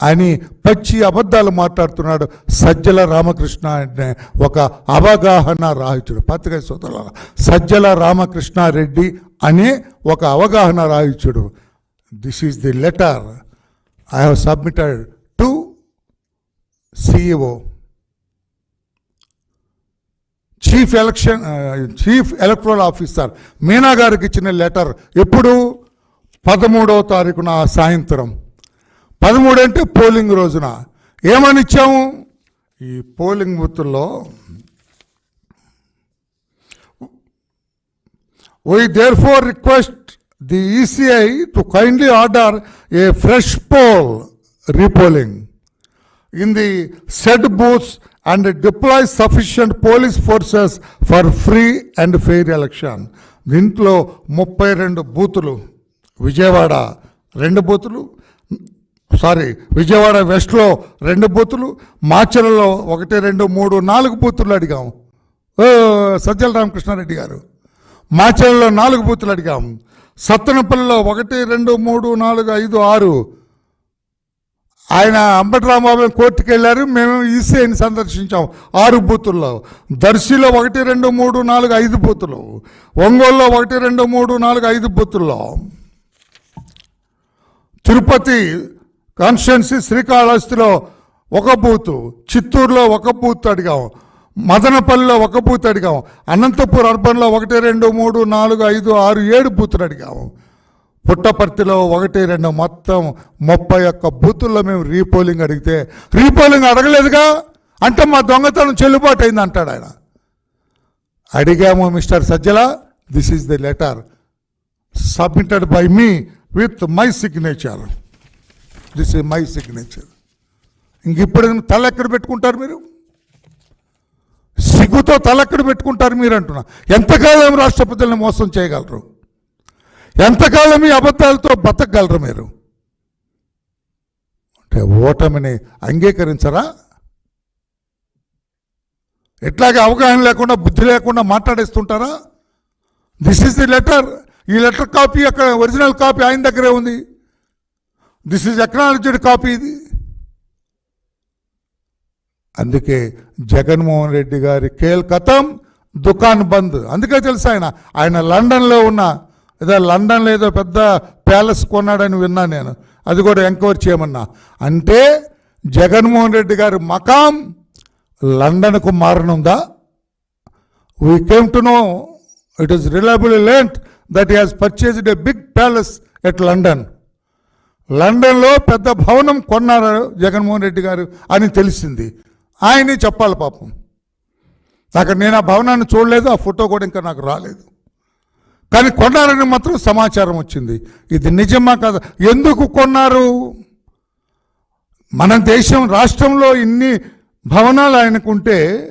అని పచ్చి అబద్ధాలు మాట్లాడుతున్నాడు సజ్జల రామకృష్ణ అనే ఒక అవగాహన రాయించుడు. పత్రిక సోదరుల సజ్జల రామకృష్ణారెడ్డి అనే ఒక అవగాహన రాయించుడు. This is the letter I have submitted to CEO chief election chief electoral officer Meena గారికి ఇచ్చిన లెటర్ ఎప్పుడు? పదమూడవ తారీఖున సాయంత్రం. పదమూడు అంటే పోలింగ్ రోజున. ఏమని ఇచ్చాము? ఈ polling బుత్తుల్లో why there for request the ECI to kindly order a fresh poll repolling in the said booths and deploy sufficient police forces for free and fair election దీంట్లో ముప్పై రెండు బూతులు. విజయవాడ రెండు బూతులు. సారీ విజయవాడ వెస్ట్లో రెండు బూతులు మాచర్లలో ఒకటి రెండు మూడు నాలుగు బూతులు అడిగాం. సజ్జల రామకృష్ణారెడ్డి గారు. మాచర్లలో నాలుగు బూతులు అడిగాం. సత్తనపల్లిలో ఒకటి రెండు మూడు నాలుగు ఐదు ఆరు. ఆయన అంబటరామబాబు కోర్టుకు వెళ్ళారు మేము ఈసీఐని సందర్శించాం ఆరు బూతుల్లో. దర్శిలో ఒకటి రెండు మూడు నాలుగు ఐదు బూతులు. ఒంగోలులో ఒకటి రెండు మూడు నాలుగు ఐదు బూతుల్లో. తిరుపతి కాన్స్టిట్యున్సీ శ్రీకాళహస్తిలో ఒక బూతు చిత్తూరులో ఒక బూత్ అడిగాం. మదనపల్లిలో ఒక బూత్ అడిగాం. అనంతపూర్ అర్బన్లో ఒకటి రెండు మూడు నాలుగు ఐదు ఆరు ఏడు బూతులు అడిగాము పుట్టపర్తిలో ఒకటి రెండు మొత్తం ముప్పై ఒక్క బూతుల్లో మేము రీపోలింగ్ అడిగితే రీపోలింగ్ అడగలేదుగా? అంటే మా దొంగతనం చెల్లుబాటు అయింది అంటాడు ఆయన. అడిగాము mister Sajjala this is the letter submitted by me with my signature this is my signature. ఇంక ఇప్పుడు తల ఎక్కడ పెట్టుకుంటారు మీరు? సిగ్గుతో తల ఎక్కడ పెట్టుకుంటారు మీరు అంటున్నా. ఎంతకాలం ప్రజలను మోసం చేయగలరు? ఎంతకాలం ఈ అబద్ధాలతో బతకగలరు మీరు? అంటే ఓటమిని అంగీకరించరా? ఎట్లాగే అవగాహన లేకుండా బుద్ధి లేకుండా మాట్లాడేస్తుంటారా? This is the letter. ఈ లెటర్ కాపీ అక్కడ ఒరిజినల్ కాపీ ఆయన దగ్గరే ఉంది. దిస్ ఈజ్ ఎక్నాలజీడ్ కాపీ ఇది అందుకే జగన్మోహన్ రెడ్డి గారి కేల్ కథం దుకాన్ బంద్. అందుకే తెలుసు ఆయన? ఆయన లండన్లో ఉన్న ఏదో లండన్లో ఏదో పెద్ద ప్యాలెస్ కొన్నాడని విన్నా నేను. అది కూడా ఎంక్వైరీ చేయమన్నా. అంటే జగన్మోహన్ రెడ్డి గారి మకాం లండన్కు మారనుందా? We came to know it is reliable learnt that has purchased a big palace at London లండన్లో పెద్ద భవనం కొన్నారు జగన్మోహన్ రెడ్డి గారు అని తెలిసింది. ఆయనే చెప్పాలి పాపం. అక్కడ నేను ఆ భవనాన్ని చూడలేదు ఆ ఫోటో కూడా ఇంకా నాకు రాలేదు. కానీ కొన్నారని మాత్రం సమాచారం వచ్చింది. ఇది నిజమా కదా? ఎందుకు కొన్నారు? మన దేశం రాష్ట్రంలో ఇన్ని భవనాలు ఆయనకుంటే